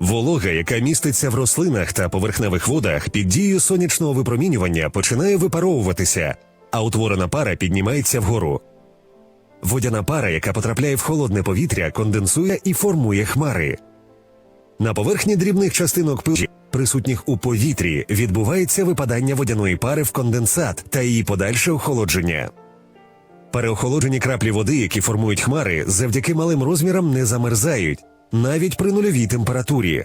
Волога, яка міститься в рослинах та поверхневих водах, під дією сонячного випромінювання починає випаровуватися, а утворена пара піднімається вгору. Водяна пара, яка потрапляє в холодне повітря, конденсує і формує хмари. На поверхні дрібних частинок пилу, присутніх у повітрі, відбувається випадання водяної пари в конденсат та її подальше охолодження. Переохолоджені краплі води, які формують хмари, завдяки малим розмірам не замерзають, навіть при нульовій температурі.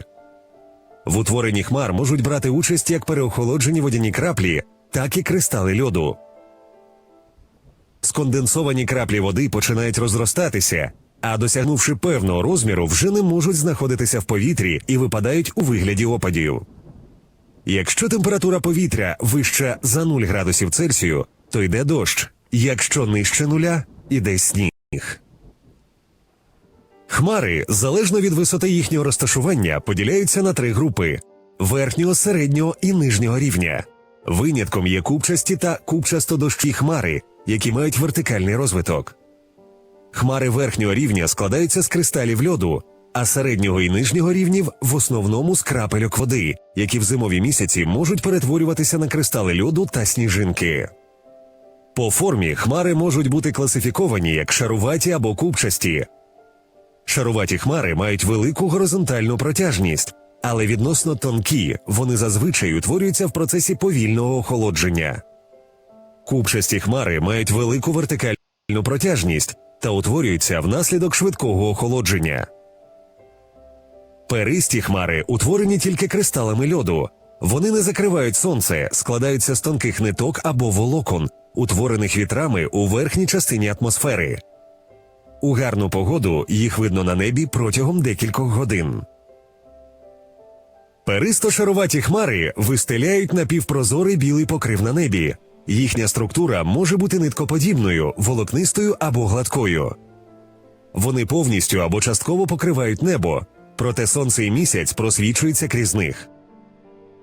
В утворенні хмар можуть брати участь як переохолоджені водяні краплі, так і кристали льоду. Сконденсовані краплі води починають розростатися, а досягнувши певного розміру, вже не можуть знаходитися в повітрі і випадають у вигляді опадів. Якщо температура повітря вища за 0 градусів Цельсію, то йде дощ. Якщо нижче нуля, іде сніг. Хмари, залежно від висоти їхнього розташування, поділяються на три групи: верхнього, середнього і нижнього рівня. Винятком є купчасті та купчасто-дощі хмари, які мають вертикальний розвиток. Хмари верхнього рівня складаються з кристалів льоду, а середнього і нижнього рівнів в основному з крапельок води, які в зимові місяці можуть перетворюватися на кристали льоду та сніжинки. По формі хмари можуть бути класифіковані як шаруваті або купчасті. Шаруваті хмари мають велику горизонтальну протяжність, але відносно тонкі вони зазвичай утворюються в процесі повільного охолодження. Купчасті хмари мають велику вертикальну протяжність та утворюються внаслідок швидкого охолодження. Перисті хмари утворені тільки кристалами льоду. Вони не закривають сонце, складаються з тонких ниток або волокон, утворених вітрами у верхній частині атмосфери. У гарну погоду їх видно на небі протягом декількох годин. Перисто-шаруваті хмари вистеляють напівпрозорий білий покрив на небі. Їхня структура може бути ниткоподібною, волокнистою або гладкою. Вони повністю або частково покривають небо, проте сонце і місяць просвічуються крізь них.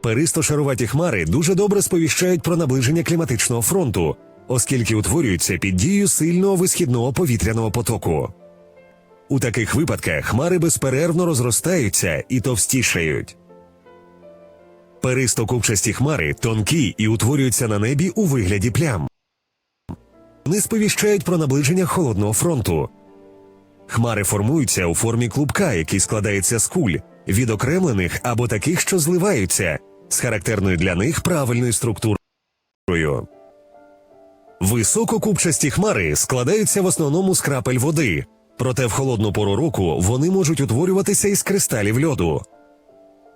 Перисто-шаруваті хмари дуже добре сповіщають про наближення кліматичного фронту, оскільки утворюються під дією сильного висхідного повітряного потоку. У таких випадках хмари безперервно розростаються і товстішають. Перисто-купчасті хмари тонкі і утворюються на небі у вигляді плям. Вони сповіщають про наближення холодного фронту. Хмари формуються у формі клубка, який складається з куль, відокремлених або таких, що зливаються, з характерною для них правильною структурою. Висококупчасті хмари складаються в основному з крапель води, проте в холодну пору року вони можуть утворюватися із кристалів льоду.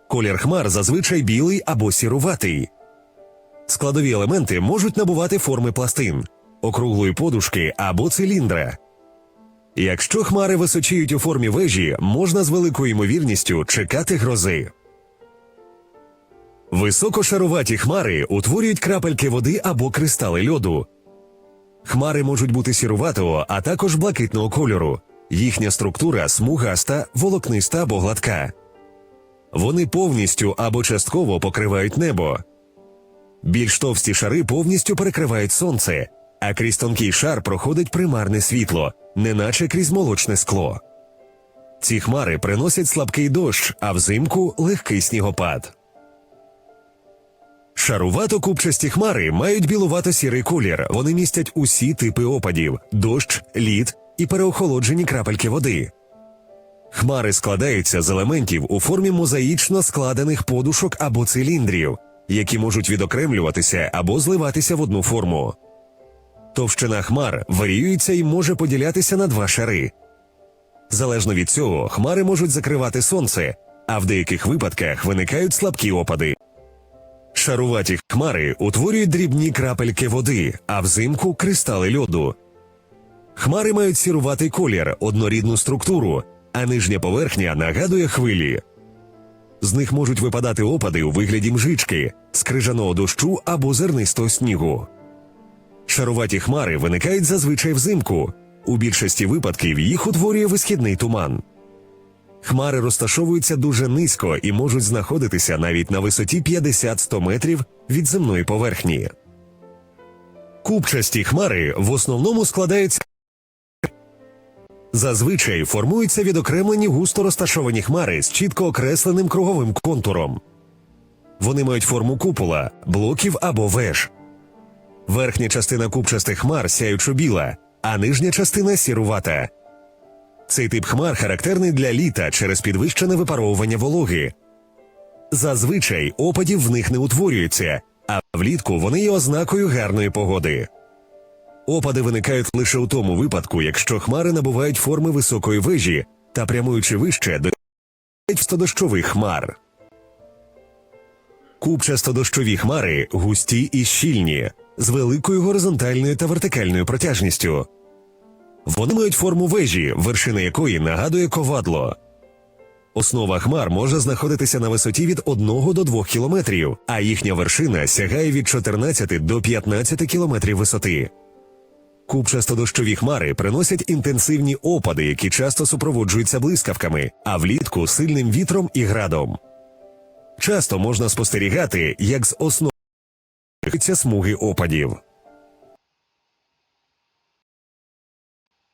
Колір хмар зазвичай білий або сіруватий. Складові елементи можуть набувати форми пластин, округлої подушки або циліндра. Якщо хмари височіють у формі вежі, можна з великою ймовірністю чекати грози. Високошаруваті хмари утворюють крапельки води або кристали льоду. Хмари можуть бути сіруватого, а також блакитного кольору. Їхня структура смугаста, волокниста або гладка. Вони повністю або частково покривають небо. Більш товсті шари повністю перекривають сонце, а крізь тонкий шар проходить примарне світло, неначе крізь молочне скло. Ці хмари приносять слабкий дощ, а взимку легкий снігопад. Шарувато-купчасті хмари мають білувато-сірий колір. Вони містять усі типи опадів: дощ, лід і переохолоджені крапельки води. Хмари складаються з елементів у формі мозаїчно складених подушок або циліндрів, які можуть відокремлюватися або зливатися в одну форму. Товщина хмар варіюється і може поділятися на два шари. Залежно від цього, хмари можуть закривати сонце, а в деяких випадках виникають слабкі опади. Шаруваті хмари утворюють дрібні крапельки води, а взимку кристали льоду. Хмари мають сіруватий колір, однорідну структуру, а нижня поверхня нагадує хвилі. З них можуть випадати опади у вигляді мжички, скрижаного дощу або зернистого снігу. Шаруваті хмари виникають зазвичай взимку. У більшості випадків їх утворює висхідний туман. Хмари розташовуються дуже низько і можуть знаходитися навіть на висоті 50-100 метрів від земної поверхні. Купчасті хмари в основному складаються Зазвичай формуються відокремлені густо розташовані хмари з чітко окресленим круговим контуром. Вони мають форму купола, блоків або веж. Верхня частина купчастих хмар сяючо біла, а нижня частина сірувата. Цей тип хмар характерний для літа через підвищене випаровування вологи. Зазвичай опадів в них не утворюється, а влітку вони є ознакою гарної погоди. Опади виникають лише у тому випадку, якщо хмари набувають форми високої вежі та прямуючи вище до стодощових хмар. Купчасто-дощові хмари густі і щільні, з великою горизонтальною та вертикальною протяжністю. Вони мають форму вежі, вершина якої нагадує ковадло. Основа хмар може знаходитися на висоті від 1 до 2 кілометрів, а їхня вершина сягає від 14 до 15 кілометрів висоти. Купчасто-дощові хмари приносять інтенсивні опади, які часто супроводжуються блискавками, а влітку сильним вітром і градом. Часто можна спостерігати, як з основи смуги опадів.